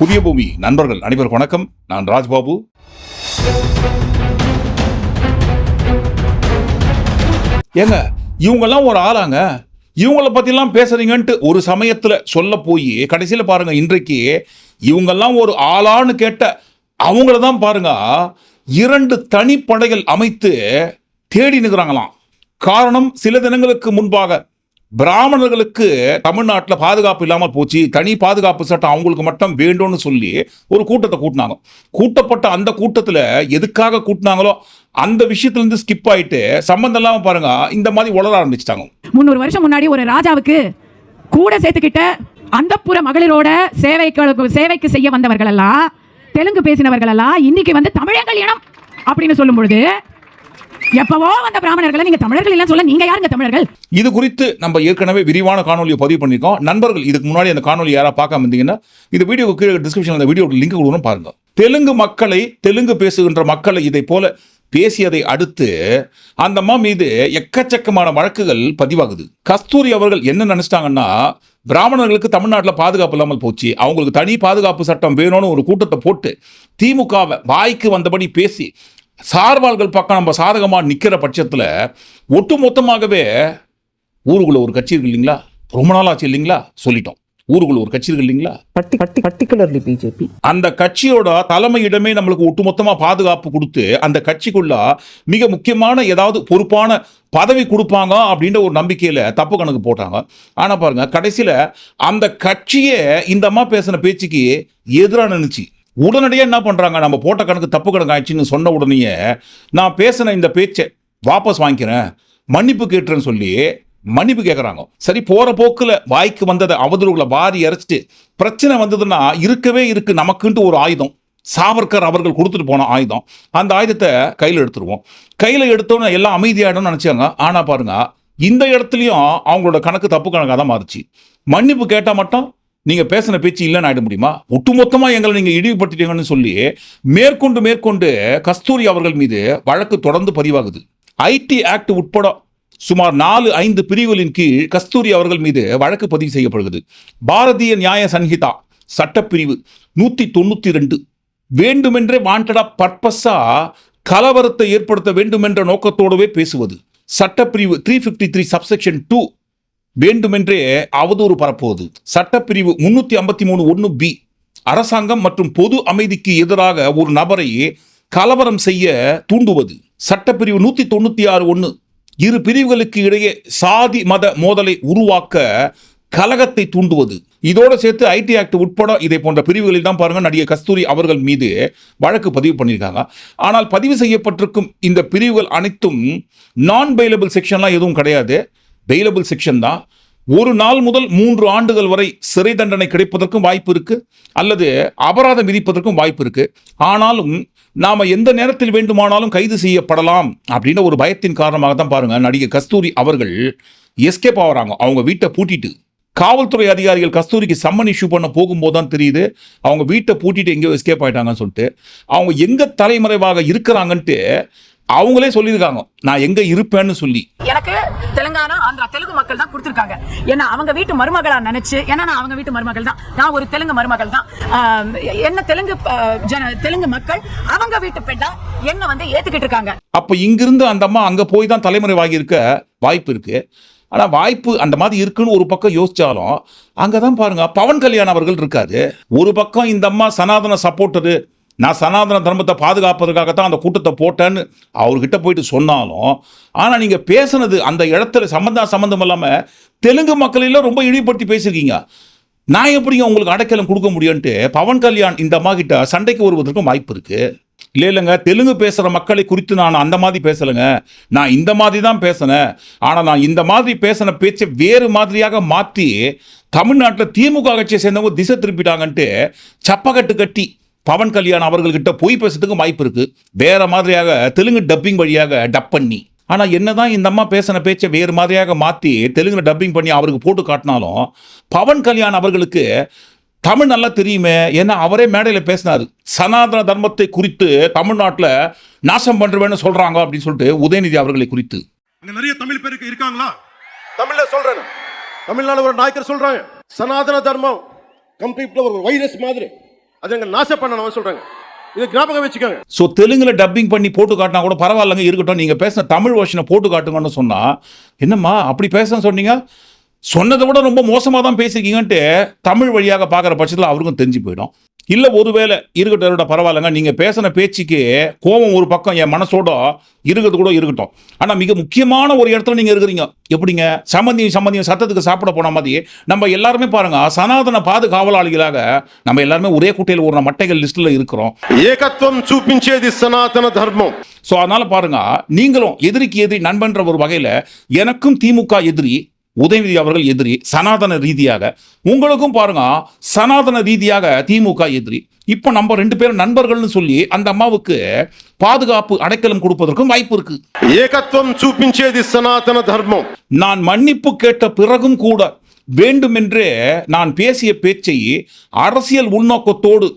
புதிய பூமி. நண்பர்கள் அனைவருக்கும் வணக்கம். நான் ராஜ்பாபு. ஏங்க இவங்கெல்லாம் ஒரு ஆளாங்க. இவங்கள பத்திலாம் பேசுறீங்கன்ட்டு ஒரு சமயத்துல சொல்ல போய் கடைசியில பாருங்க இன்றைக்கு இவங்கெல்லாம் ஒரு ஆளான்னு கேட்ட அவங்கள தான் பாருங்க இரண்டு தனிப்படைகள் அமைத்து தேடி நிற்கிறாங்களாம் காரணம் சில தினங்களுக்கு முன்பாக பிராமணர்களுக்கு தமிழ்நாட்டில் பாதுகாப்பு இல்லாமல் போச்சு. தனி பாதுகாப்பு சட்டம் அவங்களுக்கு மட்டும் வேண்டும்னு சொல்லி ஒரு கூட்டத்தை கூட்டினாங்க. கூட்டப்பட்ட அந்த கூட்டத்தில் எதுக்காக கூட்டினாங்களோ அந்த விஷயத்துலேருந்து ஸ்கிப் ஆகிட்டு சம்மந்தம் இல்லாமல் பாருங்க இந்த மாதிரி உளர ஆரம்பிச்சிட்டாங்க. முந்நூறு வருஷம் முன்னாடி ஒரு ராஜாவுக்கு கூட சேர்த்துக்கிட்ட அந்தப்புற மகளிரோட சேவைக்கு சேவைக்கு செய்ய வந்தவர்கள் எல்லாம் தெலுங்கு பேசினவர்கள் எல்லாம் இன்னைக்கு வந்து தமிழங்கள் இனம் அப்படின்னு சொல்லும் பொழுது எப்பவோ வந்த பிராமணர்களை நீங்க தமிழர்கள் இல்லைன்னு சொல்ல நீங்க யாருங்க தமிழர்கள்? இது குறித்து நம்ம ஏற்கனவே விரிவான காணொலியை பதிவு பண்ணியிருக்கோம். நண்பர்கள் இதுக்கு முன்னாடி அந்த காணொலி யாரா பார்க்காம இருந்தீங்கன்னா இந்த வீடியோ கீழே டிஸ்கிரிப்ஷன் அந்த வீடியோ லிங்க் கொடுக்கணும் பாருங்க. தெலுங்கு மக்களை தெலுங்கு பேசுகின்ற மக்களை இதை போல பேசியதை அடுத்து அந்த அம்மா மீது எக்கச்சக்கமான வழக்குகள் பதிவாகுது. கஸ்தூரி அவர்கள் என்ன நினைச்சிட்டாங்கன்னா பிராமணர்களுக்கு தமிழ்நாட்டில் பாதுகாப்பு இல்லாமல் போச்சு. அவங்களுக்கு தனி பாதுகாப்பு சட்டம் வேணும்னு ஒரு கூட்டத்தை போட்டு திமுகவை வாய்க்கு வந்தபடி பேசி சார்பாள்கள் பக்கம் நம்ம சாதகமாக நிற்கிற பட்சத்தில் ஒட்டுமொத்தமாகவே ஊருக்குள்ள ஒரு கட்சி இருக்கு இல்லைங்களா? ரொம்ப நாள் ஆச்சு இல்லைங்களா? சொல்லிட்டோம். ஊருக்குள்ள ஒரு கட்சி இருக்கு இல்லைங்களா? பர்டி பர்டி பர்டிகுலர்லி பிஜேபி. அந்த கட்சியோட தலைமையிடமே நம்மளுக்கு ஒட்டுமொத்தமா பாதுகாப்பு கொடுத்து அந்த கட்சிக்குள்ள மிக முக்கியமான ஏதாவது பொறுப்பான பதவி கொடுப்பாங்க அப்படின்ற ஒரு நம்பிக்கையில தப்பு கணக்கு போட்டாங்க. ஆனா பாருங்க கடைசியில அந்த கட்சியே இந்த அம்மா பேசின பேச்சுக்கு எதிராக நினைச்சு உடனடியாக என்ன பண்ணுறாங்க நம்ம போட்ட கணக்கு தப்பு கணக்கு ஆயிடுச்சுன்னு சொன்ன உடனேயே நான் பேசின இந்த பேச்சை வாபஸ் வாங்கிக்கிறேன் மன்னிப்பு கேட்டுறேன்னு சொல்லி மன்னிப்பு கேட்குறாங்க சரி போகிற போக்கில் வாய்க்கு வந்ததை அவதூறுகளை வாரி இறச்சிட்டு பிரச்சனை வந்ததுன்னா இருக்கவே இருக்குது நமக்குன்ட்டு ஒரு ஆயுதம். சாவர்கர் அவர்கள் கொடுத்துட்டு போன ஆயுதம். அந்த ஆயுதத்தை கையில் எடுத்துருவோம். கையில் எடுத்தோன்னே எல்லாம் அமைதியாயிடும்னு நினச்சாங்க. ஆனால் பாருங்கள் இந்த இடத்துலையும் அவங்களோட கணக்கு தப்பு கணக்காக தான் மாறுச்சு. மன்னிப்பு கேட்டால் மட்டும் நீங்கள் பேசின பேச்சு இல்லைன்னு ஆயிட முடியுமா? ஒட்டுமொத்தமாக எங்களை நீங்கள் இழிவுபடுத்திட்டீங்கன்னு சொல்லி மேற்கொண்டு மேற்கொண்டு கஸ்தூரி அவர்கள் மீது வழக்கு தொடர்ந்து பதிவாகுது. ஐடி ஆக்ட் உட்பட சுமார் நாலு ஐந்து பிரிவுகளின் கீழ் கஸ்தூரி அவர்கள் மீது வழக்கு பதிவு செய்யப்படுகிறது. பாரதிய நியாய சன்ஹிதா சட்டப்பிரிவு நூற்றி தொண்ணூற்றி ரெண்டு வேண்டுமென்றே வாண்டடா பர்பஸா கலவரத்தை ஏற்படுத்த வேண்டுமென்ற நோக்கத்தோடவே பேசுவது. சட்டப்பிரிவு three fifty three subsection two வேண்டுமென்றே அவதூறு பரப்புவது. சட்டப்பிரிவு முன்னூற்றி ஐம்பத்தி மூணு ஒன்று பி. அரசாங்கம் மற்றும் பொது அமைதிக்கு எதிராக ஒரு நபரை கலவரம் செய்ய தூண்டுவது. சட்டப்பிரிவு நூற்றி தொண்ணூற்றி ஆறு ஒன்று இரு பிரிவுகளுக்கு இடையே சாதி மத மோதலை உருவாக்க கலகத்தை தூண்டுவது. இதோடு சேர்த்து ஐடி ஆக்ட் உட்பட இதை போன்ற பிரிவுகளில் தான் பாருங்கள் நடிகை கஸ்தூரி அவர்கள் மீது வழக்கு பதிவு பண்ணியிருக்காங்க. ஆனால் பதிவு செய்யப்பட்டிருக்கும் இந்த பிரிவுகள் அனைத்தும் நான் பெயிலபிள் செக்ஷன்லாம் எதுவும் கிடையாது. பெயிலபிள் செக்ஷன் தான். ஒரு நாள் முதல் மூன்று ஆண்டுகள் வரை சிறை தண்டனை கிடைப்பதற்கும் வாய்ப்பு இருக்கு. அல்லது அபராதம் விதிப்பதற்கும் வாய்ப்பு இருக்கு. ஆனாலும் நாம எந்த நேரத்தில் வேண்டுமானாலும் கைது செய்யப்படலாம் அப்படின்ற ஒரு பயத்தின் காரணமாக தான் பாருங்க நடிகை கஸ்தூரி அவர்கள் எஸ்கேப் ஆகிறாங்க. அவங்க வீட்டை பூட்டிட்டு. காவல்துறை அதிகாரிகள் கஸ்தூரிக்கு சம்மன் இஷ்யூ பண்ண போகும்போது தான் தெரியுது அவங்க வீட்டை பூட்டிட்டு எங்கேயோ எஸ்கேப் ஆயிட்டாங்கன்னு சொல்லிட்டு. அவங்க எங்க தலைமறைவாக இருக்கிறாங்கன்ட்டு அவங்களே சொல்லியிருக்காங்க. நான் எங்க இருப்பேன்னு சொல்லி. எனக்கு தெலுங்கானா ஆந்திரா தெலுங்கு மக்கள் தான் கொடுத்துருக்காங்க. ஏன்னா அவங்க வீட்டு மருமகளா நினைச்சு ஏன்னா நான் அவங்க வீட்டு மருமகள் தான். நான் ஒரு தெலுங்கு மருமகள் தான். என்ன தெலுங்கு ஜன தெலுங்கு மக்கள் அவங்க வீட்டு பெண்ணா என்ன வந்து ஏத்துக்கிட்டு இருக்காங்க? அப்போ இங்கிருந்து அந்த அம்மா அங்கே போய் தான் தலைமறைவாகி இருக்க வாய்ப்பு இருக்கு. ஆனால் வாய்ப்பு அந்த மாதிரி இருக்குன்னு ஒரு பக்கம் யோசிச்சாலும் அங்கே தான் பாருங்க பவன் கல்யாண் அவர்கள் இருக்காரு. ஒரு பக்கம் இந்த அம்மா சனாதன சப்போர்ட்டரு நான் சனாதன தர்மத்தை பாதுகாப்பதற்காகத்தான் அந்த கூட்டத்தை போட்டேன்னு அவர்கிட்ட போயிட்டு சொன்னாலும் ஆனால் நீங்கள் பேசுனது அந்த இடத்துல சம்மந்தம் சம்மந்தம் இல்லாமல் தெலுங்கு மக்களெல்லாம் ரொம்ப இழிவுபடுத்தி பேசியிருக்கீங்க. நான் எப்படிங்க உங்களுக்கு அடைக்கலம் கொடுக்க முடியும்ன்ட்டு பவன் கல்யாண் இந்த அம்மா கிட்ட சண்டைக்கு வருவதற்கும் வாய்ப்பு இருக்குது இல்லை இல்லைங்க தெலுங்கு பேசுகிற மக்களை குறித்து நான் அந்த மாதிரி பேசலைங்க. நான் இந்த மாதிரி தான் பேசினேன். ஆனால் நான் இந்த மாதிரி பேசின பேச்சை வேறு மாதிரியாக மாற்றி தமிழ்நாட்டில் திமுக கட்சியை சேர்ந்தவங்க திசை திருப்பிட்டாங்கன்ட்டு சப்பக்கட்டு கட்டி பவன் கல்யாண் அவர்கள்கிட்ட போய் பேசுறதுக்கும் வாய்ப்பு இருக்கு. வேற மாதிரியாக தெலுங்கு டப்பிங் வழியாக டப் பண்ணி. ஆனால் என்னதான் இந்த அம்மா பேசின பேச்சை வேறு மாதிரியாக மாற்றி தெலுங்குல டப்பிங் பண்ணி அவருக்கு போட்டு காட்டினாலும் பவன் கல்யாண் அவர்களுக்கு தமிழ் நல்லா தெரியுமே ஏன்னா அவரே மேடையில் பேசினார். சனாதன தர்மத்தை குறித்து தமிழ்நாட்டில் நாசம் பண்ணுறவேன்னு சொல்கிறாங்க அப்படின்னு சொல்லிட்டு உதயநிதி அவர்களை குறித்து. அங்க நிறைய தமிழ் பேருக்கு இருக்காங்களா? தமிழ்ல சொல்றேன். தமிழ்நாடு ஒரு நாயக்கர் சொல்றாங்க. சனாதன தர்மம் கம்ப்ளீட்ல ஒரு வைரஸ் மாதிரி. அது எங்க நாச பண்ணணும் சொல்றாங்க. இது ஞாபகம் வச்சுக்கோங்க. ஸோ தெலுங்குல டப்பிங் பண்ணி போட்டு காட்டினா கூட பரவாயில்லங்க இருக்கட்டும். நீங்க பேசின தமிழ் வருஷனை போட்டு காட்டுங்கன்னு சொன்னா என்னம்மா அப்படி பேச சொன்னீங்க? சொன்னதை விட ரொம்ப மோசமாக தான் பேசியிருக்கீங்கன்ட்டு தமிழ் வழியாக பார்க்குற பட்சத்தில் அவருக்கும் தெரிஞ்சு போயிடும். இல்லை ஒருவேளை இருக்கட்டும் பரவாயில்லைங்க. நீங்கள் பேசின பேச்சுக்கு கோபம் ஒரு பக்கம் என் மனசோட இருக்கிறது கூட இருக்கட்டும். ஆனால் மிக முக்கியமான ஒரு இடத்துல நீங்கள் இருக்கிறீங்க. எப்படிங்க? சம்மந்தியும் சம்மந்தியும் சத்தத்துக்கு சாப்பிட போன மாதிரி நம்ம எல்லாருமே பாருங்க சனாதன பாதுகாவலாளிகளாக நம்ம எல்லாருமே ஒரே குட்டையில் ஒரு மட்டைகள் லிஸ்ட்டில் இருக்கிறோம். ஏகத்துவம் சூப்பிச்சேது சனாதன தர்மம். ஸோ அதனால் பாருங்க நீங்களும் எதிரிக்கு எதிரி நண்பன்ற ஒரு வகையில் எனக்கும் திமுக எதிரி உதயநிதி அவர்கள் எதிரி சனாதன ரீதியாக. உங்களுக்கும் பாருங்க சனாதன ரீதியாக திமுக எதிரி. இப்போ நம்ம ரெண்டு பேரும் நண்பர்கள்னு சொல்லி அந்த அம்மாவுக்கு பாதுகாப்பு அடைக்கலம் கொடுப்பதற்கும் வாய்ப்பு இருக்கு. ஏகத்துவம் சூப்பிச்சேது சனாதன தர்மம். நான் மன்னிப்பு கேட்ட பிறகும் கூட வேண்டுமென்றே நான் பேசிய பேச்சை அரசியல் உள்நோக்கத்தோடு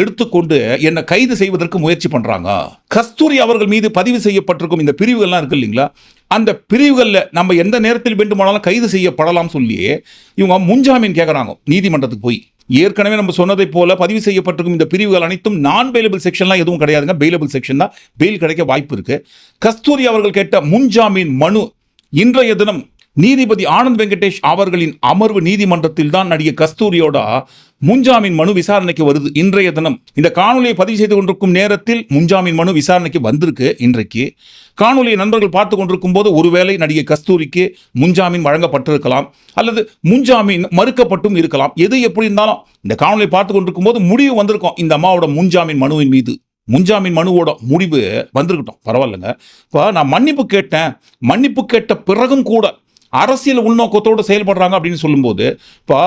எடுத்துக்கொண்டு என்னை கைது செய்வதற்கு முயற்சி பண்ணுறாங்க கஸ்தூரி அவர்கள் மீது பதிவு செய்யப்பட்டிருக்கும் இந்த பிரிவுகள்லாம் இருக்கு இல்லைங்களா? அந்த பிரிவுகளில் நம்ம எந்த நேரத்தில் வேண்டுமானாலும் கைது செய்யப்படலாம் சொல்லி இவங்க முன்ஜாமீன் கேட்குறாங்க நீதிமன்றத்துக்கு போய். ஏற்கனவே நம்ம சொன்னதை போல பதிவு செய்யப்பட்டிருக்கும் இந்த பிரிவுகள் அனைத்தும் நான் பெயிலபிள் செக்ஷன்லாம் எதுவும் கிடையாதுங்க. பெயிலபிள் செக்ஷன் தான். பெயில் கிடைக்க வாய்ப்பு இருக்கு. கஸ்தூரி அவர்கள் கேட்ட முன்ஜாமீன் மனு. இன்றைய தினம் நீதிபதி ஆனந்த் வெங்கடேஷ் அவர்களின் அமர்வு நீதிமன்றத்தில் தான் நடிகை கஸ்தூரியோட முன்ஜாமீன் மனு விசாரணைக்கு வருது இன்றைய தினம். இந்த காணொலியை பதிவு செய்து கொண்டிருக்கும் நேரத்தில் முன்ஜாமீன் மனு விசாரணைக்கு வந்திருக்கு இன்றைக்கு. காணொலியை நண்பர்கள் பார்த்து கொண்டிருக்கும் போது ஒருவேளை நடிகை கஸ்தூரிக்கு முன்ஜாமீன் வழங்கப்பட்டிருக்கலாம். அல்லது முன்ஜாமீன் மறுக்கப்பட்டும் இருக்கலாம். எது எப்படி இருந்தாலும் இந்த காணொலியை பார்த்து கொண்டிருக்கும் போது முடிவு வந்திருக்கும். இந்த அம்மாவோட முன்ஜாமீன் மனுவின் மீது. முன்ஜாமீன் மனுவோட முடிவு வந்திருக்கட்டும். பரவாயில்லைங்க. இப்போ நான் மன்னிப்பு கேட்டேன். மன்னிப்பு கேட்ட பிறகும் கூட அரசியல் உள்நோக்கத்தோடு செயல்படுறாங்க அப்படின்னு சொல்லும்போது இப்போ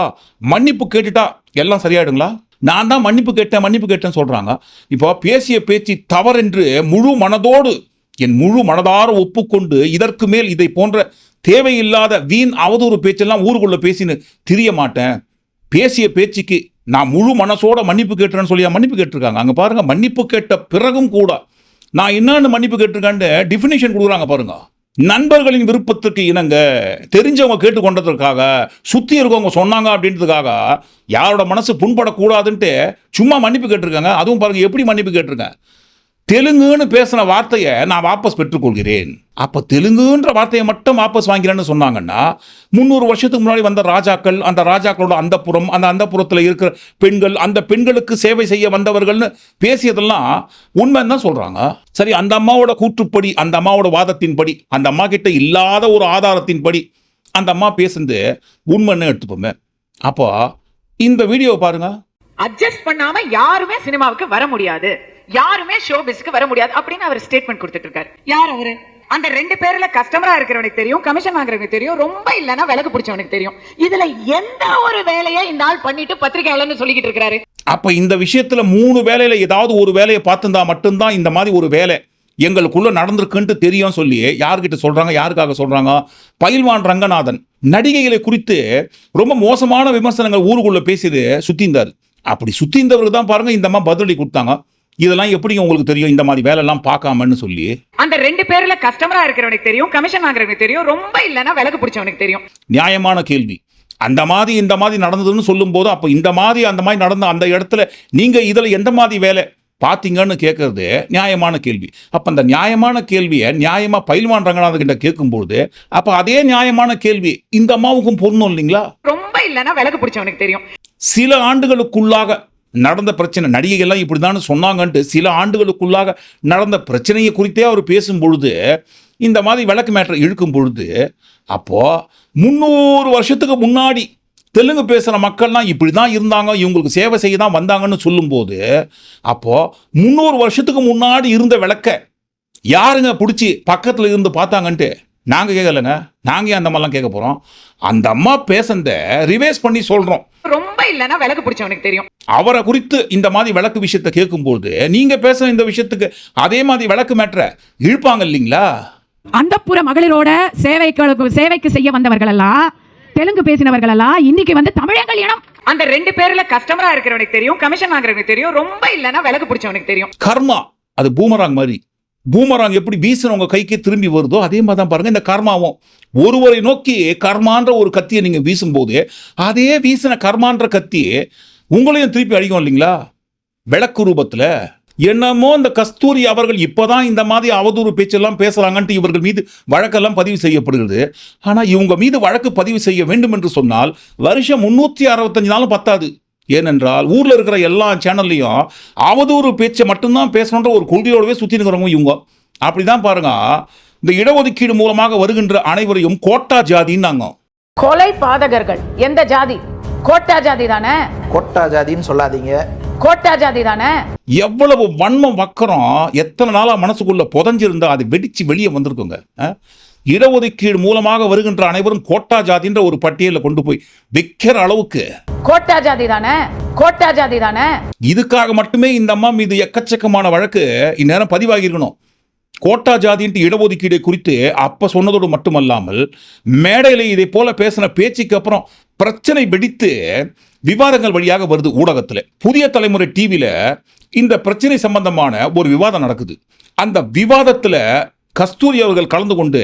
மன்னிப்பு கேட்டுட்டா எல்லாம் சரியாயிடுங்களா? நான் தான் மன்னிப்பு கேட்டேன் மன்னிப்பு கேட்டேன்னு சொல்கிறாங்க இப்போ பேசிய பேச்சு தவறென்று முழு மனதோடு என் முழு மனதார ஒப்புக்கொண்டு இதற்கு மேல் இதை போன்ற தேவையில்லாத வீண் அவதூறு பேச்செல்லாம் ஊருக்குள்ளே பேசின்னு தெரிய மாட்டேன். பேசிய பேச்சுக்கு நான் முழு மனசோட மன்னிப்பு கேட்டுறேன்னு சொல்லி மன்னிப்பு கேட்டிருக்காங்க. அங்கே பாருங்கள் மன்னிப்பு கேட்ட பிறகும் கூட நான் என்னன்னு மன்னிப்பு கேட்டிருக்கேன்னு டிஃபினிஷன் கொடுக்குறாங்க பாருங்கள் நண்பர்களின் விருப்பத்துக்கு இணங்க தெரிஞ்சவங்க கேட்டுக்கொண்டதற்காக சுத்தி இருக்கவங்க சொன்னாங்க அப்படின்றதுக்காக யாரோட மனசு புண்படக்கூடாதுன்ட்டு சும்மா மன்னிப்பு கேட்டிருக்காங்க. அதுவும் பாருங்க எப்படி மன்னிப்பு கேட்டிருக்கேன் தெலுங்குன்னு பேசின வார்த்தையை நான் வாபஸ் பெற்றுக்கொள்கிறேன். அப்போ தெலுங்குன்ற வார்த்தையை மட்டும் வாபஸ் வாங்கிறேன்னு சொன்னாங்கன்னா முந்நூறு வருஷத்துக்கு முன்னாடி வந்த ராஜாக்கள் அந்த ராஜாக்களோட அந்தப்புறம் அந்த அந்தப்புறத்தில் இருக்கிற பெண்கள் அந்த பெண்களுக்கு சேவை செய்ய வந்தவர்கள்னு பேசியதெல்லாம் உண்மைன்னு தான் சொல்கிறாங்க சரி அந்த அம்மாவோட கூற்றுப்படி அந்த அம்மாவோட வாதத்தின்படி அந்த அம்மா கிட்ட இல்லாத ஒரு ஆதாரத்தின்படி அந்த அம்மா பேசுனது உண்மைன்னு எடுத்துப்போமே அப்போ இந்த வீடியோவை பாருங்க. அட்ஜஸ்ட் பண்ணாம யாருமே சினிமாவுக்கு வர முடியாது. யாருமே ஷோ பிஸ்க்கு வர முடியாது அப்படின்னு அவர் ஸ்டேட்மெண்ட் கொடுத்துட்டு இருக்காரு யார் அவரு? அந்த ரெண்டு பேர்ல கஸ்டமரா இருக்கிறவனுக்கு தெரியும் கமிஷன் வாங்குறவனுக்கு தெரியும் ரொம்ப இல்லைன்னா விலகு பிடிச்சவனுக்கு தெரியும். இதுல எந்த ஒரு வேலையை இந்த ஆள் பண்ணிட்டு பத்திரிகையாளர்னு சொல்லிக்கிட்டு இருக்காரு அப்ப இந்த விஷயத்துல மூணு வேலையில ஏதாவது ஒரு வேலையை பார்த்திருந்தா மட்டும்தான் இந்த மாதிரி ஒரு வேலை எங்களுக்குள்ள நடந்திருக்குன்ட்டு தெரியும் சொல்லி யார்கிட்ட சொல்றாங்க யாருக்காக சொல்றாங்க? பயில்வான் ரங்கநாதன். நடிகைகளை குறித்து ரொம்ப மோசமான விமர்சனங்கள் ஊருக்குள்ள பேசியது சுத்திந்தார் அப்படி சுத்திந்தவருக்கு தான் பாருங்க இந்த அம்மா பதிலடி கொடுத்தாங்க. இதெல்லாம் எப்படி உங்களுக்கு தெரியும்? இந்த மாதிரி வேலையெல்லாம் பார்க்காமன்னு சொல்லி? அந்த ரெண்டு பேர்ல கஸ்டமரா இருக்கிறவனுக்கு தெரியும் கமிஷன் வாங்குறவனுக்கு தெரியும் ரொம்ப இல்லைன்னா விலகு பிடிச்சவனுக்கு தெரியும். நியாயமான கேள்வி. அந்த மாதிரி இந்த மாதிரி நடந்ததுன்னு சொல்லும்போது அப்போ இந்த மாதிரி அந்த மாதிரி நடந்த அந்த இடத்துல நீங்கள் இதில் எந்த மாதிரி வேலை பார்த்தீங்கன்னு கேட்கறது நியாயமான கேள்வி. அப்போ அந்த நியாயமான கேள்வியை நியாயமாக பயில்வான் ரங்கநாதன் கிட்ட கேட்கும்போது அப்போ அதே நியாயமான கேள்வி இந்த அம்மாவுக்கும் பொருந்தும் இல்லைங்களா? ரொம்ப இல்லைன்னா விலகு பிடிச்சவனுக்கு தெரியும். சில ஆண்டுகளுக்குள்ளாக நடந்த பிரச்சனை நடிகைகள்லாம் இப்படிதான் சொன்னாங்கன்ட்டு சில ஆண்டுகளுக்குள்ளாக நடந்த பிரச்சனையை குறித்தே அவர் பேசும் பொழுது இந்த மாதிரி விளக்கு மேட்டரை இழுக்கும் பொழுது அப்போது முந்நூறு வருஷத்துக்கு முன்னாடி தெலுங்கு பேசுகிற மக்கள்லாம் இப்படி தான் இருந்தாங்க இவங்களுக்கு சேவை செய்ய தான் வந்தாங்கன்னு சொல்லும்போது அப்போது முந்நூறு வருஷத்துக்கு முன்னாடி இருந்த விளக்க யாருங்க பிடிச்சி பக்கத்தில் இருந்து பார்த்தாங்கன்ட்டு நாங்கள் கேட்கலைங்க நாங்கள் ஏன் அந்த மாதிரிலாம் கேட்க போகிறோம் அந்த அம்மா பேசுனத ரிவைஸ் பண்ணி சொல்கிறோம் ரொம்ப இல்லைன்னா விலகு பிடிச்சவனுக்கு தெரியும். அவரை குறித்து இந்த மாதிரி விளக்கு விஷயத்தை கேட்கும்போது நீங்க பேசுற இந்த விஷயத்துக்கு அதே மாதிரி விளக்கு மேட்ர இழுப்பாங்க இல்லைங்களா? அந்தப்புற மகளிரோட சேவைக்கு சேவைக்கு செய்ய வந்தவர்கள் எல்லாம் தெலுங்கு பேசினவர்கள் எல்லாம் இன்னைக்கு வந்து தமிழங்கள் இனம். அந்த ரெண்டு பேர்ல கஸ்டமரா இருக்கிறவனுக்கு தெரியும் கமிஷன் வாங்குறவனுக்கு தெரியும் ரொம்ப இல்லைன்னா விலகு பிடிச்சவனுக்கு தெரியும். கர்மா அது பூமராங் மாதிரி. பூமராங் எப்படி வீசினவங்க கைக்கு திரும்பி வருதோ அதே மாதிரி தான் பாருங்கள் இந்த கர்மாவும் ஒருவரை நோக்கி கர்மான்ற ஒரு கத்தியை நீங்கள் வீசும்போது அதே வீசின கர்மான்ற கத்தி உங்களையும் திருப்பி அழிக்கும் இல்லைங்களா? விளக்கு ரூபத்தில். என்னமோ இந்த கஸ்தூரி அவர்கள் இப்பதான் இந்த மாதிரி அவதூறு பேச்செல்லாம் பேசுகிறாங்கன்ட்டு இவர்கள் மீது வழக்கெல்லாம் பதிவு செய்யப்படுகிறது. ஆனால் இவங்க மீது வழக்கு பதிவு செய்ய வேண்டும் என்று சொன்னால் வருஷம் முந்நூற்றி அறுபத்தஞ்சு நாளும் பத்தாது. ஏனென்றால் ஊர்ல இருக்கிற எல்லா சேனல்லையும் அவதூறு பேச்சை மட்டும்தான் பேசணுன்ற ஒரு கொள்கையோடவே சுத்தி இருக்கிறவங்க இவங்க. அப்படிதான் பாருங்க. இந்த இடஒதுக்கீடு மூலமாக வருகின்ற அனைவரையும் கோட்டா ஜாதின்னாங்க. கொலை பாதகர்கள். எந்த ஜாதி? கோட்டா ஜாதி தானே? கொட்டா ஜாதின்னு சொல்லாதீங்க. கோட்டா ஜாதி தானே? எவ்வளவு வன்மம் வக்கரம் எத்தனை நாளா மனசுக்குள்ள புதஞ்சிருந்தா அது வெடிச்சு வெளியே வந்திருக்குங்க? இடஒதுக்கீடு மூலமாக வருகின்ற அனைவரும் கோட்டா ஜாதின்ற ஒரு பட்டியலில் கொண்டு போய் வைக்கிற அளவுக்கு கோட்டா ஜாதி தானே? கோட்டா ஜாதி தானே? இதுக்காக மட்டுமே இந்த அம்மா மீது எக்கச்சக்கமான வழக்கு இந்நேரம் பதிவாகி இருக்கணும். கோட்டா ஜாதின்ட்டு இடஒதுக்கீடு குறித்து அப்ப சொன்னதோடு மட்டுமல்லாமல் மேடையில் இதை போல பேசின பேச்சுக்கு அப்புறம் பிரச்சனை வெடித்து விவாதங்கள் வழியாக வருது ஊடகத்தில். புதிய தலைமுறை டிவியில இந்த பிரச்சனை சம்பந்தமான ஒரு விவாதம் நடக்குது. அந்த விவாதத்துல கஸ்தூரி அவர்கள் கலந்து கொண்டு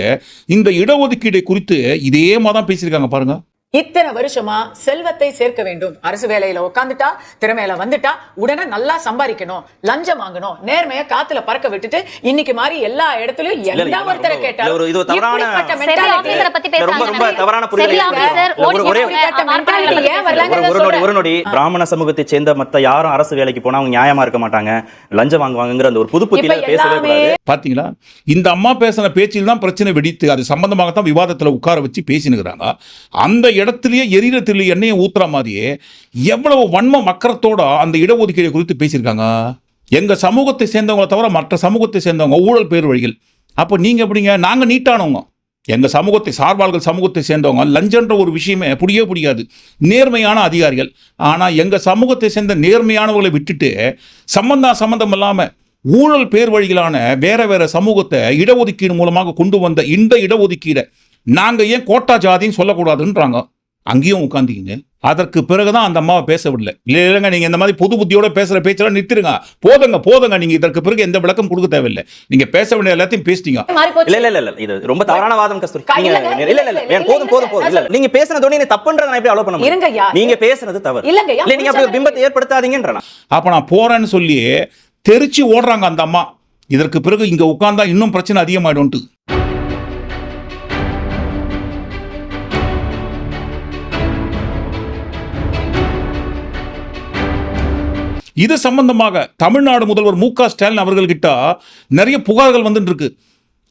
இந்த இடஒதுக்கீடை குறித்து இதே மாதிரி தான் பேசியிருக்காங்க பாருங்க. இத்தனை வருஷமா செல்வத்தை சேர்க்க வேண்டும் அரசு வேலையில உட்காந்துட்டா திறமையில வந்துட்டா உடனே நல்லா சம்பாதிக்கணும் லஞ்சம் வாங்கணும் நேர்மைய காத்துல பறக்க விட்டுட்டு இன்னைக்கு மாதிரி எல்லா இடத்துலயும் எல்லா ஒருத்தரை கேட்டாலும் பிராமண சமூகத்தை சேர்ந்த மத்த யாரும் அரசு வேலைக்கு போனா அவங்க நியாயமா இருக்க மாட்டாங்க லஞ்சம் வாங்குவாங்கங்கிற அந்த ஒரு புது புத்தியில பேசவே பாத்தீங்களா இந்த அம்மா பேசின பேச்சில் தான் பிரச்சனை வெடித்து அது சம்பந்தமாகத்தான் விவாதத்தில் உட்கார வச்சு பேசினுக்கிறாங்க அந்த இடத்துலயே எரியிற திரு எண்ணெயை ஊத்துற மாதிரியே எவ்வளவு வன்ம மக்கரத்தோட அந்த இடஒதுக்கீடு குறித்து பேசியிருக்காங்க? எங்க சமூகத்தை சேர்ந்தவங்களை தவிர மற்ற சமூகத்தை சேர்ந்தவங்க ஊழல் பேர் வழிகள். அப்போ நீங்க எப்படிங்க? நாங்க நீட்டானவங்க. எங்கள் சமூகத்தை சார்பாளர்கள் சமூகத்தை சேர்ந்தவங்க லஞ்சன்ற ஒரு விஷயமே புடியே புடியாது. நேர்மையான அதிகாரிகள். ஆனால் எங்கள் சமூகத்தை சேர்ந்த நேர்மையானவர்களை விட்டுட்டு சம்பந்தா சம்பந்தம் இல்லாமல் ஊழல் பேர் வழிகளான வேற வேற சமூகத்தை இடஒதுக்கீடு மூலமாக கொண்டு வந்த இந்த இடஒதுக்கீடை நாங்கள் ஏன் கோட்டா ஜாதின்னு சொல்லக்கூடாதுன்றாங்க. அங்கேயும் உட்காந்துக்கிங்க அதற்கு பிறகுதான் அந்த அம்மாவை பேச விடல. இல்ல இல்லைங்க நீங்க இந்த மாதிரி பொது புத்தியோட பேசுற பேச்செல்லாம் நிறுத்திடுங்க போதுங்க போதுங்க. நீங்க இதற்கு பிறகு எந்த விளக்கம் கொடுக்க தேவையில்லை. நீங்க பேச வேண்டிய எல்லாத்தையும் பேசிட்டீங்க. இல்ல இல்ல இல்ல இது ரொம்ப தவறான வாதம் கஸ்தூரி. இல்லங்க, இல்ல இல்ல போதும் போதும் போதும். இல்ல இல்ல. நீங்க பேசுனது நீங்க தப்புன்றத நான் எப்படி அலோ பண்ண. முடியும்? நீங்க பேசுனது தவறு. இல்லங்கய்யா, இல்ல நீங்க அப்படி. பிம்பத்தை ஏற்படுத்தாதீங்கன்ற நான். அப்ப நான் போறேன்னு சொல்லி தெரிச்சு ஓடுறாங்க அந்த அம்மா. இதற்கு பிறகு இங்க உட்கார்ந்தா இன்னும் பிரச்சனை அதிகமாயிடும்ட்டு. இது சம்பந்தமாக தமிழ்நாடு முதல்வர் மு க ஸ்டாலின் அவர்கள்கிட்ட நிறைய புகார்கள் வந்துட்டு இருக்கு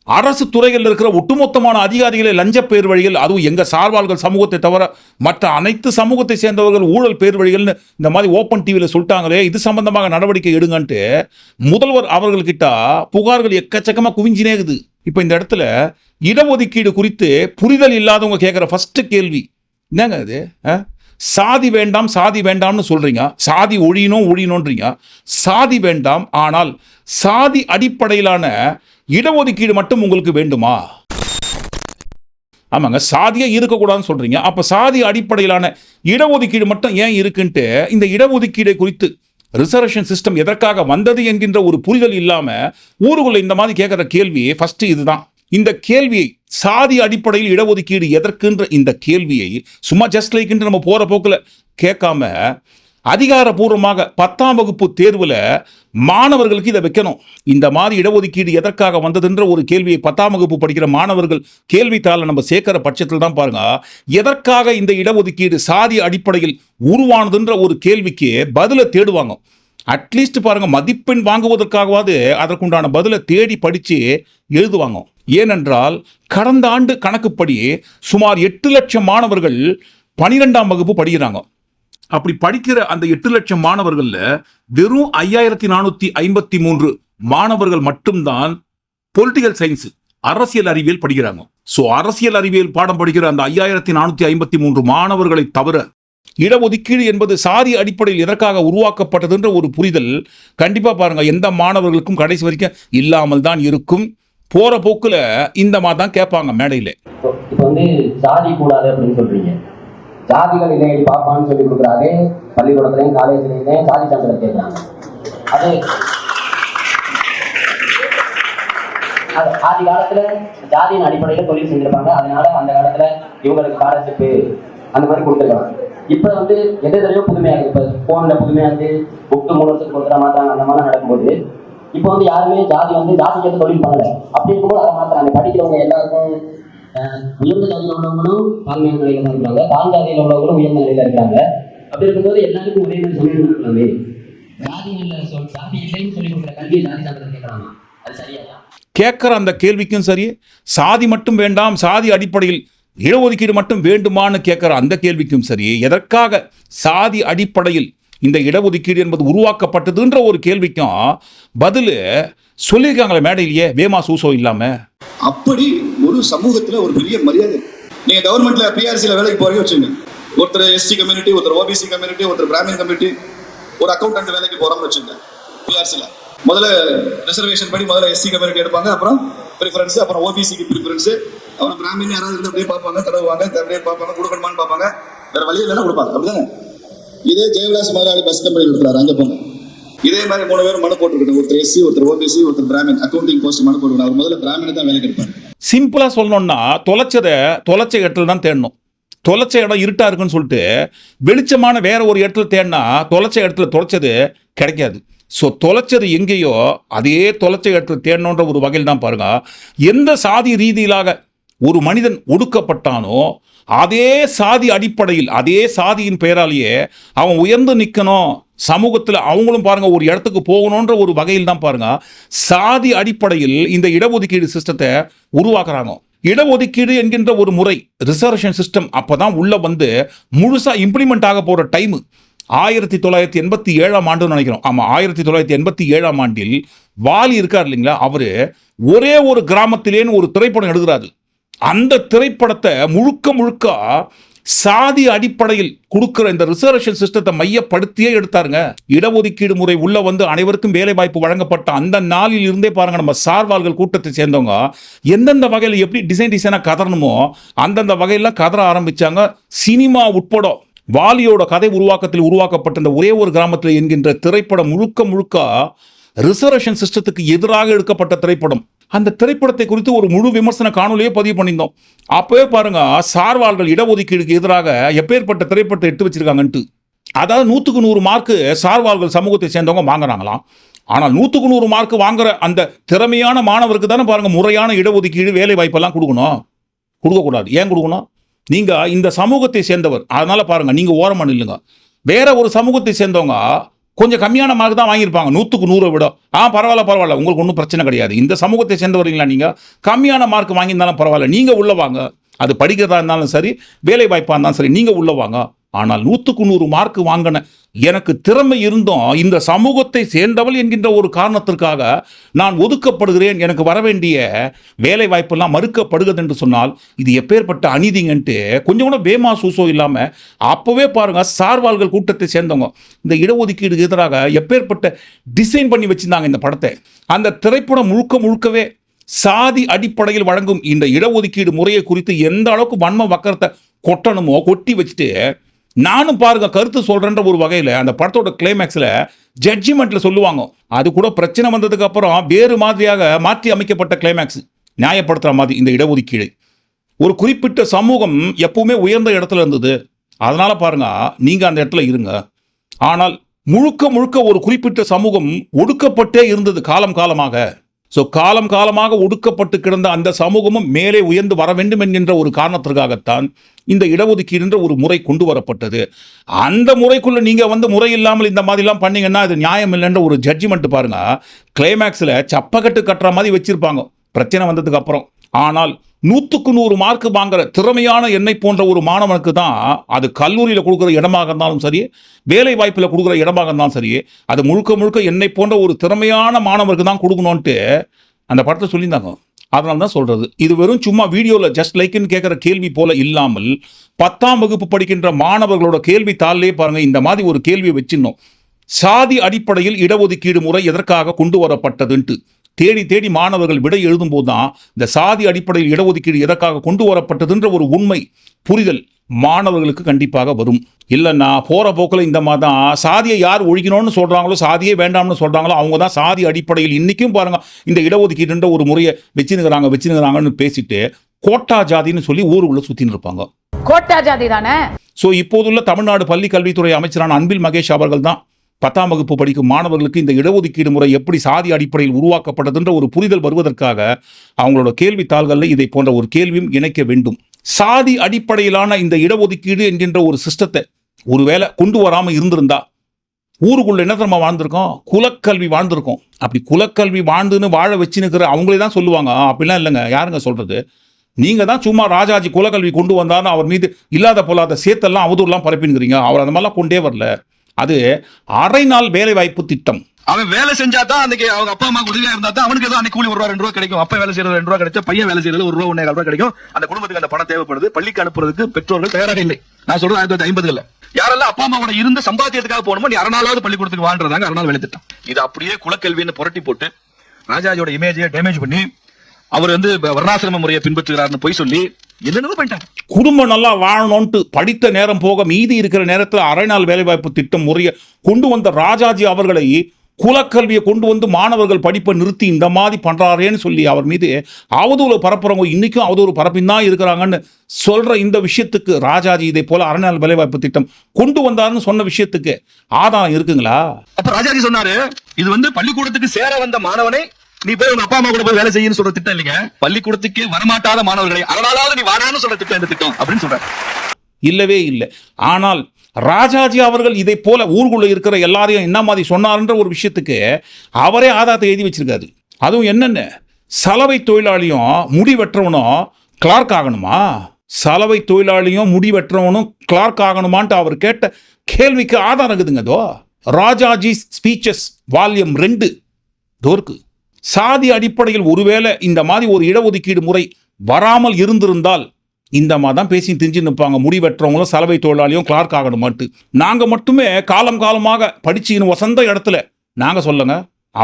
அரசு துறைகளில் இருக்கிற ஒட்டுமொத்தமான அதிகாரிகளை லஞ்ச பேர் வழிகள் அதுவும் எங்கள் சார்வாள்கள் சமூகத்தை தவிர மற்ற அனைத்து சமூகத்தை சேர்ந்தவர்கள் ஊழல் பேர் வழிகள்னு இந்த மாதிரி ஓப்பன் டிவியில் சொல்லிட்டாங்களே இது சம்பந்தமாக நடவடிக்கை எடுங்கன்ட்டு முதல்வர் அவர்கள்கிட்ட புகார்கள் எக்கச்சக்கமாக குவிஞ்சினே இருக்குது. இப்போ இந்த இடத்துல இடஒதுக்கீடு குறித்து புரிதல் இல்லாதவங்க கேட்குற ஃபஸ்ட்டு கேள்வி. என்னங்க அது ஆ? சாதி வேண்டாம் சாதி வேண்டாம்னு சொல்கிறீங்க சாதி ஒழியணும் ஒழியணுன்றீங்க. சாதி வேண்டாம் ஆனால் சாதி அடிப்படையிலான இடஒதுக்கீடு மட்டும் உங்களுக்கு வேண்டுமா? ஆமாங்க சாதியே இருக்கக்கூடாதுன்னு சொல்கிறீங்க அப்போ சாதி அடிப்படையிலான இடஒதுக்கீடு மட்டும் ஏன் இருக்குன்ட்டு இந்த இடஒதுக்கீடை குறித்து ரிசர்வேஷன் சிஸ்டம் எதற்காக வந்தது என்கின்ற ஒரு புரிதல் இல்லாமல் ஊருக்குள்ளே இந்த மாதிரி கேட்குற கேள்வி ஃபஸ்ட்டு இதுதான். இந்த கேள்வியை சாதி அடிப்படையில் இடஒதுக்கீடு எதற்குன்ற இந்த கேள்வியை சும்மா ஜஸ்ட் லைக் நம்ம போகிற போக்கில் கேட்காம அதிகாரப்பூர்வமாக பத்தாம் வகுப்பு தேர்வில் மாணவர்களுக்கு இதை வைக்கணும். இந்த மாதிரி இடஒதுக்கீடு எதற்காக வந்ததுன்ற ஒரு கேள்வியை பத்தாம் வகுப்பு படிக்கிற மாணவர்கள் கேள்வித்தாளை நம்ம சேர்க்கிற பட்சத்தில் தான் பாருங்க. எதற்காக இந்த இடஒதுக்கீடு சாதி அடிப்படையில் உருவானதுன்ற ஒரு கேள்விக்கு பதிலை தேடுவாங்க. அட்லீஸ்ட் பாருங்க மதிப்பெண் வாங்குவதற்காகவாது அதற்குண்டான பதிலை தேடி படித்து எழுதுவாங்க. ஏனென்றால் கடந்த ஆண்டு கணக்குப்படி சுமார் எட்டு லட்சம் மாணவர்கள் பனிரெண்டாம் வகுப்பு படிக்கிறாங்க. அப்படி படிக்கிற அந்த எட்டு லட்சம் மாணவர்கள்ல வெறும் ஐயாயிரத்தி நானூத்தி ஐம்பத்தி மூன்று மாணவர்கள் மட்டும்தான் பொலிட்டிக்கல் சயின்ஸ் அரசியல் அறிவியல் படிக்கிறாங்க. ஸோ அரசியல் அறிவியல் பாடம் படிக்கிற அந்த ஐயாயிரத்தி நானூத்தி ஐம்பத்தி மூன்று மாணவர்களை தவிர இடஒதுக்கீடு என்பது சாதி அடிப்படையில் எதற்காக உருவாக்கப்பட்டதுன்ற ஒரு புரிதல் கண்டிப்பாக பாருங்கள் எந்த மாணவர்களுக்கும் கடைசி வரைக்கும் இல்லாமல் தான் இருக்கும். போற போக்குல இந்த மாதிரி தான் கேட்பாங்க மேடையில. இப்போ வந்து ஜாதி கூடாது அப்படின்னு சொல்றீங்க. ஜாதிகள் இல்லை பாப்பான்னு சொல்லி கொடுக்குற அதே பள்ளிக்கூடத்துலையும் காலேஜ்லையும் ஜாதி சான்றிதழ் கேட்குறாங்க. அது ஆதி காலத்துல ஜாதியின் அடிப்படையில தொழில் செஞ்சிருப்பாங்க. அதனால அந்த காலத்துல இவங்களுக்கு ஸ்காலர்ஷிப்பு அந்த மாதிரி கொடுத்துருக்காங்க. இப்ப வந்து எந்த தடவையோ புதுமையா இருக்கு. இப்ப போன்ல புதுமையா இருந்து புக்கு மூணு வருஷத்துக்கு ஒருத்தர மாத்தாங்க அந்த மாதிரி நடக்கும்போது இப்போ வந்து யாருமே ஜாதி வந்து ஜாதிக்கு வந்து தொழில் பண்ணல. அப்படி இருக்கும்போது அதை மாத்துறாங்க. படிக்கிறவங்க எல்லாருக்கும் உயர்ந்த ஜாதியில் உள்ளவங்களும் தாழ்மையான நிலையில தான் இருக்காங்க தாழ் ஜாதியில் உள்ளவங்களும் உயர்ந்த நிலையில இருக்காங்க அப்படி இருக்கும்போது எல்லாருக்கும் ஒரே மாதிரி சமயம் இருக்கலாமே ஜாதி இல்ல சொல் ஜாதி இல்லைன்னு சொல்லி கொடுக்குற கல்வியை ஜாதி சான்றிதழ் கேட்கலாமா அது சரியா கேட்குற அந்த கேள்விக்கும் சரி சாதி மட்டும் வேண்டாம் சாதி அடிப்படையில் இடஒதுக்கீடு மட்டும் வேண்டுமான்னு கேட்குற அந்த கேள்விக்கும் சரி எதற்காக சாதி அடிப்படையில் இந்த இடஒதுக்கீடு என்பது உருவாக்கப்பட்டதுன்ற ஒரு கேள்விக்கும் பதில் சொல்லியிருக்காங்களே மேடையிலேயே வேமா சூசோ இல்லாம. அப்படி ஒரு சமூகத்துல ஒரு பெரிய மரியாதை நீங்க கவர்மெண்ட்ல பிஆர்சியில வேலைக்கு போறீங்க வச்சுங்க ஒருத்தர் எஸ்டி கம்யூனிட்டி ஒருத்தர் ஓபிசி கம்யூனிட்டி ஒருத்தர் பிராமின் கம்யூனிட்டி ஒரு அக்கௌண்டன்ட் வேலைக்கு போறோம்னு வச்சுங்க பிஆர்சியில முதல்ல ரிசர்வேஷன் படி முதல்ல எஸ்சி கம்யூனிட்டி எடுப்பாங்க அப்புறம் ப்ரிஃபரன்ஸ் அப்புறம் ஓபிசிக்கு ப்ரிஃபரன்ஸ் அப்புறம் பிராமின் யாராவது இருந்து அப்படியே பார்ப்பாங்க தடவுவாங்க அப்படியே பார்ப்பாங்க கொடுக்கணுமான்னு பார்ப்பாங்க. வேற வழி இல்லைன்னா கொடுப்பாங்க அப்படிதானே? இதே ஜெயவிலாஸ் முதலாளி பஸ் கம்பெனி இருக்கிறார் அங்க போங்க. இதே மாதிரி மூணு பேரும் மனு போட்டுருக்கணும். ஒருத்தர் எஸ்சி ஒருத்தர் ஓபிசி ஒருத்தர் பிராமின். அக்கௌண்டிங் போஸ்ட் மனு போட்டுருக்கணும். அவர் முதல்ல பிராமின் தான் வேலை எடுப்பாரு சிம்பிளா சொல்லணும்னா தொலைச்சதை தொலைச்ச இடத்துல தான் தேடணும். தொலைச்ச இடம் இருட்டா இருக்குன்னு சொல்லிட்டு வெளிச்சமான வேற ஒரு இடத்துல தேடினா தொலைச்ச இடத்துல தொலைச்சது கிடைக்காது. ஸோ தொலைச்சது எங்கேயோ அதே தொலைச்ச இடத்துல தேடணுன்ற ஒரு வகையில் தான் பாருங்க. எந்த சாதி ரீதியிலாக ஒரு மனிதன் ஒடுக்கப்பட்டானோ அதே சாதி அடிப்படையில் அதே சாதியின் பெயராலேயே அவன் உயர்ந்து நிற்கணும் சமூகத்தில் அவங்களும் பாருங்க ஒரு இடத்துக்கு போகணுன்ற ஒரு வகையில் தான் பாருங்க. சாதி அடிப்படையில் இந்த இடஒதுக்கீடு சிஸ்டத்தை உருவாக்குறாங்க. இடஒதுக்கீடு என்கின்ற ஒரு முறை ரிசர்வேஷன் சிஸ்டம் அப்போ தான் உள்ளே வந்து முழுசாக இம்ப்ளிமெண்ட் ஆக போகிற டைம் ஆயிரத்தி தொள்ளாயிரத்தி எண்பத்தி ஏழாம் ஆண்டுன்னு நினைக்கிறோம். ஆமாம் ஆயிரத்தி தொள்ளாயிரத்தி எண்பத்தி ஏழாம் ஆண்டில் வாலி இருக்கார் இல்லைங்களா? அவர் ஒரே ஒரு கிராமத்திலேன்னு ஒரு திரைப்படம் எடுக்கிறாரு. அந்த திரைப்படத்தை முழுக்க முழுக்க சாதி அடிப்படையில் கொடுக்கிற இந்த ரிசர்வேஷன் சிஸ்டத்தை மையப்படுத்தியே எடுத்தாருங்க. இடஒதுக்கீடு முறை உள்ள வந்து அனைவருக்கும் வேலை வாய்ப்பு வழங்கப்பட்ட அந்த நாளில் இருந்தே பாருங்க நம்ம சார்வால்கள் கூட்டத்தை சேர்ந்தவங்க எந்தெந்த வகையில் எப்படி டிசைன் டிசைனாக கதறணுமோ அந்தந்த வகையில் கதற ஆரம்பிச்சாங்க. சினிமா உட்பட வாலியோட கதை உருவாக்கத்தில் உருவாக்கப்பட்ட இந்த ஒரே ஒரு கிராமத்தில் என்கின்ற திரைப்படம் முழுக்க முழுக்க ரிசர்வேஷன் சிஸ்டத்துக்கு எதிராக எடுக்கப்பட்ட திரைப்படம். அந்த திரைப்படத்தை குறித்து ஒரு முழு விமர்சன காணொலியே பதிவு பண்ணியிருந்தோம். அப்போவே பாருங்க சார்வாள்கள் இடஒதுக்கீடுக்கு எதிராக எப்பேற்பட்ட திரைப்படத்தை எடுத்து வச்சிருக்காங்கன்ட்டு. அதாவது நூற்றுக்கு நூறு மார்க்கு சார்வாள்கள் சமூகத்தை சேர்ந்தவங்க வாங்குறாங்களாம். ஆனால் நூற்றுக்கு நூறு மார்க் வாங்குற அந்த திறமையான மாணவருக்கு தானே பாருங்கள் முறையான இடஒதுக்கீடு வேலை வாய்ப்பெல்லாம் கொடுக்கணும். கொடுக்கக்கூடாது. ஏன் கொடுக்கணும்? நீங்கள் இந்த சமூகத்தை சேர்ந்தவர். அதனால் பாருங்கள் நீங்கள் ஓரமாக நில்லுங்க. வேற ஒரு சமூகத்தை சேர்ந்தவங்க கொஞ்சம் கம்மியான மார்க் தான் வாங்கியிருப்பாங்க. நூற்றுக்கு நூறை விட. ஆ பரவாயில்ல பரவாயில்ல. உங்களுக்கு ஒன்றும் பிரச்சனை கிடையாது. இந்த சமூகத்தை சேர்ந்தவர்களா நீங்கள் கம்மியான மார்க் வாங்கியிருந்தாலும் பரவாயில்ல. நீங்கள் உள்ள வாங்க. அது படிக்கிறதா இருந்தாலும் சரி வேலை வாய்ப்பாக இருந்தாலும் சரி நீங்கள் உள்ள வாங்க. ஆனால் நூற்றுக்கு நூறு மார்க் வாங்கின எனக்கு திறமை இருந்தும் இந்த சமூகத்தை சேர்ந்தவள் என்கின்ற ஒரு காரணத்திற்காக நான் ஒதுக்கப்படுகிறேன். எனக்கு வர வேண்டிய வேலை வாய்ப்பெல்லாம் மறுக்கப்படுகிறது என்று சொன்னால் இது எப்பேற்பட்ட அநீதிங்கன்ட்டு கொஞ்சம் கூட வேமா சூசோ இல்லாமல் அப்போவே பாருங்கள் சார்வாள்கள் கூட்டத்தை சேர்ந்தவங்க இந்த இடஒதுக்கீடு எதிராக எப்பேற்பட்ட டிசைன் பண்ணி வச்சுருந்தாங்க இந்த படத்தை. அந்த திரைப்படம் முழுக்க முழுக்கவே சாதி அடிப்படையில் வழங்கும் இந்த இடஒதுக்கீடு முறையை குறித்து எந்த அளவுக்கு வன்ம வக்கரத்தை கொட்டணுமோ கொட்டி வச்சுட்டு நானும் பாருங்க கருத்து சொல்றேன்ற ஒரு வகையில் அந்த படத்தோட கிளைமேக்ஸில் ஜட்ஜிமெண்ட்ல சொல்லுவாங்க. அது கூட பிரச்சனை வந்ததுக்கு அப்புறம் வேறு மாதிரியாக மாற்றி அமைக்கப்பட்ட கிளைமேக்ஸ் நியாயப்படுத்துற மாதிரி இந்த இடஒதுக்கீடு. ஒரு குறிப்பிட்ட சமூகம் எப்பவுமே உயர்ந்த இடத்துல இருந்தது. அதனால பாருங்க நீங்க அந்த இடத்துல இருங்க. ஆனால் முழுக்க முழுக்க ஒரு குறிப்பிட்ட சமூகம் ஒடுக்கப்பட்டே இருந்தது காலம் காலமாக. ஸோ காலம் காலமாக ஒடுக்கப்பட்டு கிடந்த அந்த சமூகமும் மேலே உயர்ந்து வர வேண்டும் என்கின்ற ஒரு காரணத்திற்காகத்தான் இந்த இடஒதுக்கீடு என்ற ஒரு முறை கொண்டு வரப்பட்டது. அந்த முறைக்குள்ளே நீங்கள் வந்து முறை இல்லாமல் இந்த மாதிரிலாம் பண்ணீங்கன்னா அது நியாயம் இல்லைன்ற ஒரு ஜட்ஜ்மெண்ட் பாருங்கள் கிளைமேக்ஸில் சப்பக்கட்டு கட்டுற மாதிரி வச்சுருப்பாங்க. பிரச்சனை வந்ததுக்கு அப்புறம். ஆனால் நூற்றுக்கு நூறு மார்க் வாங்குற திறமையான என்னை போன்ற ஒரு மாணவனுக்கு தான் அது கல்லூரியில் கொடுக்குற இடமாக இருந்தாலும் சரி வேலை வாய்ப்பில் கொடுக்குற இடமாக இருந்தாலும் சரி அது முழுக்க முழுக்க என்னை போன்ற ஒரு திறமையான மாணவருக்கு தான் கொடுக்கணும்ன்ட்டு அந்த படத்தில் சொல்லியிருந்தாங்க. அதனால தான் சொல்கிறது இது வெறும் சும்மா வீடியோவில் ஜஸ்ட் லைக்னு கேட்குற கேள்வி போல இல்லாமல் பத்தாம் வகுப்பு படிக்கின்ற மாணவர்களோட கேள்வி தாளிலே பாருங்கள் இந்த மாதிரி ஒரு கேள்வியை வச்சிருந்தோம் சாதி அடிப்படையில் இடஒதுக்கீடு முறை எதற்காக கொண்டு வரப்பட்டதுன்ட்டு. தேடி தேடி மாணவர்கள் விடை எழுதும்போது தான் இந்த சாதி அடிப்படையில் இடஒதுக்கீடு எதற்காக கொண்டு வரப்பட்டதுன்ற ஒரு உண்மை புரிதல் மாணவர்களுக்கு கண்டிப்பாக வரும். இல்லைன்னா போகிற போக்கில் இந்த மாதிரி தான் சாதியை யார் ஒழிக்கணும்னு சொல்கிறாங்களோ சாதியே வேண்டாம்னு சொல்கிறாங்களோ அவங்க தான் சாதி அடிப்படையில் இன்றைக்கும் பாருங்க இந்த இடஒதுக்கீடுன்ற ஒரு முறையை வச்சுனுங்கிறாங்க வச்சுனுங்கிறாங்கன்னு பேசிட்டு கோட்டா ஜாதின்னு சொல்லி ஊருக்குள்ளே சுற்றின்னு இருப்பாங்க. கோட்டா ஜாதி தானே? ஸோ இப்போதுள்ள தமிழ்நாடு பள்ளி கல்வித்துறை அமைச்சரான அன்பில் மகேஷ் அவர்கள் தான் பத்தாம் வகுப்பு படிக்கும் மாணவர்களுக்கு இந்த இடஒதுக்கீடு முறை எப்படி சாதி அடிப்படையில் உருவாக்கப்பட்டதுன்ற ஒரு புரிதல் வருவதற்காக அவங்களோட கேள்வித்தாள்களில் இதை போன்ற ஒரு கேள்வியும் இணைக்க வேண்டும். சாதி அடிப்படையிலான இந்த இடஒதுக்கீடு என்கின்ற ஒரு சிஸ்டத்தை ஒருவேளை கொண்டு வராமல் இருந்திருந்தா ஊருக்குள்ள என்ன தெரியுமா வாழ்ந்திருக்கோம்? குலக்கல்வி வாழ்ந்திருக்கோம். அப்படி குலக்கல்வி வாழ்ந்துன்னு வாழ வச்சுன்னுக்கிற அவங்களே தான் சொல்லுவாங்க. அப்படிலாம் இல்லைங்க. யாருங்க சொல்றது? நீங்கள் தான் சும்மா ராஜாஜி குலக்கல்வி கொண்டு வந்தான்னு அவர் மீது இல்லாத பொல்லாத சேத்தெல்லாம் அவதூறுலாம் பரப்பினுங்கிறீங்க அவர் அந்த மாதிரிலாம் கொண்டே வரல. அது அரை நாள் வேலை வாய்ப்பு திட்டம். அவன் வேலை செஞ்சா தான் அன்னைக்கு அவங்க அப்பா அம்மா உதவியா இருந்தா தான் அவனுக்கு ஏதோ அன்னைக்கு கூலி ஒரு ரூபா ரெண்டு ரூபா கிடைக்கும். அப்பா வேலை செய்யறது ரெண்டு ரூபா கிடைச்சா பையன் வேலை செய்யறது ஒரு ரூபா ஒன்னே ரூபா கிடைக்கும். அந்த குடும்பத்துக்கு அந்த பணம் தேவைப்படுது. பள்ளிக்கு அனுப்புறதுக்கு பெற்றோர்கள் தயாராக இல்லை. நான் சொல்றது ஆயிரத்தி தொள்ளாயிரத்தி ஐம்பதுல யாரெல்லாம் அப்பா அம்மாவோட இருந்து சம்பாத்தியத்துக்காக போகணுமோ நீ அரணாலாவது பள்ளிக்கூடத்துக்கு வாழ்றதாங்க அரணால் வேலை திட்டம். இது அப்படியே குலக்கல்வின்னு புரட்டி போட்டு ராஜாஜியோட இமேஜை டேமேஜ் பண்ணி அவர் வந்து வர்ணாசிரம முறையை பின்பற்றுகிறார்னு போய் சொல்லி என்னென்னமோ பண்ணிட்டாங்க. குடும்பம் நல்லா வாழணும்ட்டு படித்த நேரம் போக மீதி இருக்கிற நேரத்தில் அரை நாள் வேலைவாய்ப்பு திட்டம் முறையை கொண்டு வந்த ராஜாஜி அவர்களை குலக்கல்வியை கொண்டு வந்து மாணவர்கள் படிப்பை நிறுத்தி இந்த மாதிரி பண்றாரேன்னு சொல்லி அவர் மீது அவதூறு பரப்புறவங்க இன்னைக்கும் அவதூறு பரப்பின்னு தான் இருக்கிறாங்கன்னு சொல்ற இந்த விஷயத்துக்கு ராஜாஜி இதை போல அரை நாள் வேலைவாய்ப்பு திட்டம் கொண்டு வந்தாருன்னு சொன்ன விஷயத்துக்கு ஆதாரம் இருக்குங்களா? அப்ப ராஜாஜி சொன்னாரு இது வந்து பள்ளிக்கூடத்துக்கு சேர வந்த மாணவனை நீ போய் உங்க அப்பா அம்மா கூட போய் வேலை செய்யணும்னு சொல்ற திட்டம் இல்லைங்க? பள்ளிக்கூடத்துக்கே வரமாட்டாத மாணவர்களை அதனாலாவது நீ வரான்னு சொல்ற திட்டம் இந்த திட்டம் அப்படின்னு சொல்ற. இல்லவே இல்லை. ஆனால் ராஜாஜி அவர்கள் இதை போல ஊருக்குள்ள இருக்கிற எல்லாரையும் என்ன மாதிரி சொன்னார்ன்ற ஒரு விஷயத்துக்கு அவரே ஆதாரத்தை எழுதி வச்சிருக்காரு. அதுவும் என்னென்ன? சலவை தொழிலாளியும் முடி வெட்டுறவனும் கிளார்க் ஆகணுமா? சலவை தொழிலாளியும் முடி வெட்டுறவனும் கிளார்க் ஆகணுமான்ட்டு அவர் கேட்ட கேள்விக்கு ஆதாரம் இருக்குதுங்க அதோ ராஜாஜி ஸ்பீச்சஸ் வால்யூம் ரெண்டு. தோற்கு சாதி அடிப்படையில் ஒருவேளை இந்த மாதிரி ஒரு இடஒதுக்கீடு முறை வராமல் இருந்திருந்தால் இந்த மாதிரி தான் பேசி திரிஞ்சு நிற்பாங்க. முடி வெட்டுறவங்களும் சலவை தொழிலாளியும் கிளார்க் ஆகணுமாட்டு நாங்கள் மட்டுமே காலம் காலமாக படிச்சுன்னு வசந்த இடத்துல நாங்கள் சொல்லுங்க.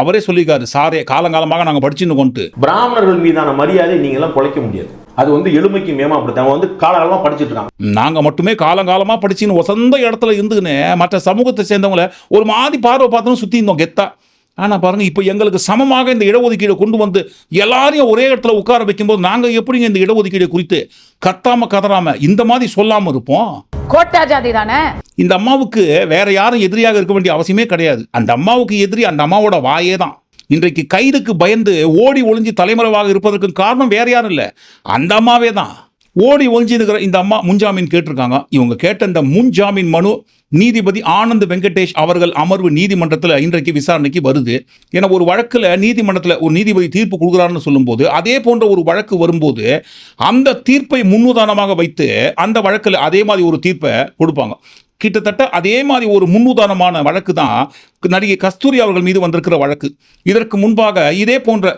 அவரே சொல்லியிருக்காரு சாரே காலங்காலமாக நாங்கள் படிச்சுன்னு கொண்டு. பிராமணர்கள் மீதான மரியாதை நீங்க எல்லாம் குலைக்க முடியாது. அது வந்து எளிமைக்கு மேமா அப்படி அவங்க வந்து காலகாலமா படிச்சிட்டு இருக்காங்க. நாங்கள் மட்டுமே காலங்காலமாக படிச்சுன்னு வசந்த இடத்துல இருந்துக்கின்னு மற்ற சமூகத்தை சேர்ந்தவங்கள ஒரு மாதிரி பார்வை பார்த்தோன்னு சுற்றி இருந்தோம் கெத்தா. ஆனால் பாருங்க இப்போ எங்களுக்கு சமமாக இந்த இடஒதுக்கீடை கொண்டு வந்து எல்லாரையும் ஒரே இடத்துல உட்கார வைக்கும்போது நாங்கள் எப்படிங்க இந்த இடஒதுக்கீடை குறித்து கத்தாம கதறாம இந்த மாதிரி சொல்லாமல் இருப்போம்? கோட்டா ஜாதி தானே? இந்த அம்மாவுக்கு வேற யாரும் எதிரியாக இருக்க வேண்டிய அவசியமே கிடையாது. அந்த அம்மாவுக்கு எதிரி அந்த அம்மாவோட வாயே தான். இன்றைக்கு கைதுக்கு பயந்து ஓடி ஒளிஞ்சு தலைமறைவாக இருப்பதற்கு காரணம் வேற யாரும் இல்லை. அந்த அம்மாவே தான். ஓடி ஒழிஞ்சிருக்கிற இந்த அம்மா முன்ஜாமீன் கேட்டிருக்காங்க. இவங்க கேட்ட இந்த முன்ஜாமீன் மனு நீதிபதி ஆனந்த் வெங்கடேஷ் அவர்கள் அமர்வு நீதிமன்றத்தில் இன்றைக்கு விசாரணைக்கு வருது. ஏன்னா ஒரு வழக்கில் நீதிமன்றத்தில் ஒரு நீதிபதி தீர்ப்பு கொடுக்குறாருன்னு சொல்லும்போது அதே போன்ற ஒரு வழக்கு வரும்போது அந்த தீர்ப்பை முன்னுதாரணமாக வைத்து அந்த வழக்கில் அதே மாதிரி ஒரு தீர்ப்பை கொடுப்பாங்க. கிட்டத்தட்ட அதே மாதிரி ஒரு முன்னுதாரணமான வழக்கு தான் நடிகை கஸ்தூரி அவர்கள் மீது வந்திருக்கிற வழக்கு. இதற்கு முன்பாக இதே போன்ற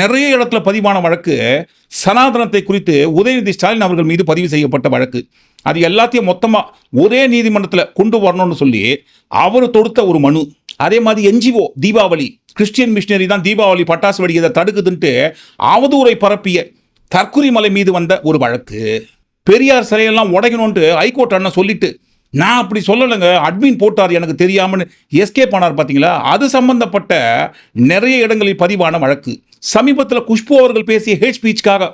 நிறைய இடத்துல பதிவான வழக்கு சனாதனத்தை குறித்து உதயநிதி ஸ்டாலின் அவர்கள் மீது பதிவு செய்யப்பட்ட வழக்கு. அது எல்லாத்தையும் மொத்தமாக ஒரே நீதிமன்றத்தில் கொண்டு வரணும்னு சொல்லி அவர் தொடுத்த ஒரு மனு. அதே மாதிரி என்ஜிஓ தீபாவளி கிறிஸ்டியன் மிஷினரி தான் தீபாவளி பட்டாசு வெடிக்கிறதை தடுக்குதுன்ட்டு அவதூரை பரப்பிய தற்குறி மலை மீது வந்த ஒரு வழக்கு. பெரியார் சிலையெல்லாம் உடைக்கணும்ட்டு ஹைகோர்ட் அண்ணன் சொல்லிட்டு நான் அப்படி சொல்லலைங்க அட்மின் போட்டார் எனக்கு தெரியாமன்னு எஸ்கே ஆனார் பார்த்தீங்களா அது சம்பந்தப்பட்ட நிறைய இடங்களில் பதிவான வழக்கு. சமீபத்தில் குஷ்பு அவர்கள் பேசிய ஹேட் ஸ்பீச்சுக்காக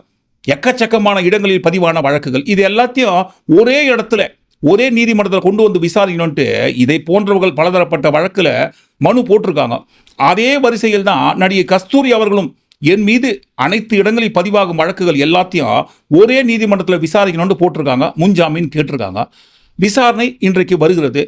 எக்கச்சக்கமான இடங்களில் பதிவான வழக்குகள். இது எல்லாத்தையும் ஒரே இடத்துல ஒரே நீதிமன்றத்தில் கொண்டு வந்து விசாரிக்கணும்ட்டு இதை போன்றவர்கள் பலதரப்பட்ட வழக்கில் மனு போட்டிருக்காங்க. அதே வரிசையில் தான் நடிகை கஸ்தூரி அவர்களும் என் மீது அனைத்து இடங்களில் பதிவாகும் வழக்குகள் எல்லாத்தையும் ஒரே நீதிமன்றத்தில் விசாரிக்கணும்னு போட்டிருக்காங்க. முன்ஜாமீன் கேட்டிருக்காங்க. விசாரணை இன்றைக்கு வருகிறது.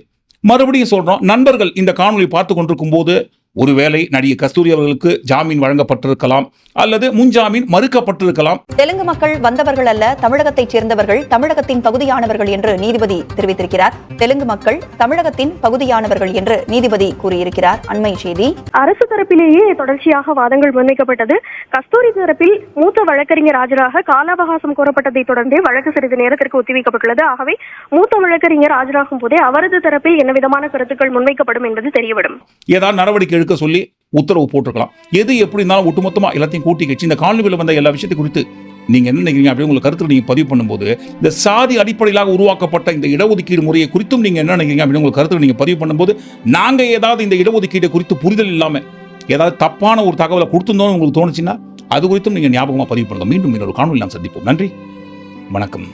மறுபடியும் சொல்கிறோம் நண்பர்கள் இந்த காணொலி பார்த்து கொண்டிருக்கும் போது ஒருவேளை நடிகை கஸ்தூரி அவர்களுக்கு ஜாமீன் வழங்கப்பட்டிருக்கலாம் அல்லது முன்ஜாமீன் மறுக்கப்பட்டிருக்கலாம். தெலுங்கு மக்கள் வந்தவர்கள் அல்ல தமிழகத்தைச் சேர்ந்தவர்கள் தமிழகத்தின் பகுதியானவர்கள் என்று நீதிபதி தெரிவித்திருக்கிறார். தெலுங்கு மக்கள் தமிழகத்தின் பகுதியானவர்கள் என்று நீதிபதி கூறியிருக்கிறார். அண்மை செய்தி. அரசு தரப்பிலேயே தொடர்ச்சியாக வாதங்கள் முன்வைக்கப்பட்டது. கஸ்தூரி தரப்பில் மூத்த வழக்கறிஞர் ஆஜராக கால அவகாசம் கோரப்பட்டதை தொடர்ந்தே வழக்கு சிறிது நேரத்திற்கு ஒத்திவைக்கப்பட்டுள்ளது. ஆகவே மூத்த வழக்கறிஞர் ஆஜராகும் போதே அவரது தரப்பில் என்ன விதமான கருத்துக்கள் முன்வைக்கப்படும் என்பது தெரியவரும் ஏதாவது நடவடிக்கை எடுக்க சொல்லி உத்தரவு போட்டிருக்கலாம். எது எப்படி இருந்தாலும் ஒட்டுமொத்தமாக எல்லாத்தையும் கூட்டி கட்சி இந்த காணொலியில் வந்த எல்லா விஷயத்தை குறித்து நீங்க என்ன நினைக்கிறீங்க அப்படி உங்களுக்கு கருத்து நீங்க பதிவு பண்ணும்போது இந்த சாதி அடிப்படையிலாக உருவாக்கப்பட்ட இந்த இடஒதுக்கீடு முறையை குறித்தும் நீங்க என்ன நினைக்கிறீங்க அப்படின்னு உங்களுக்கு கருத்து நீங்க பதிவு பண்ணும்போது நாங்க ஏதாவது இந்த இடஒதுக்கீடு குறித்து புரிதல் இல்லாம ஏதாவது தப்பான ஒரு தகவலை கொடுத்துருந்தோம்னு உங்களுக்கு தோணுச்சுன்னா அது குறித்தும் நீங்க ஞாபகமா பதிவு பண்ணுங்க. மீண்டும் இன்னொரு காணொலி நாம் சந்திப்போம். நன்றி. வணக்கம்.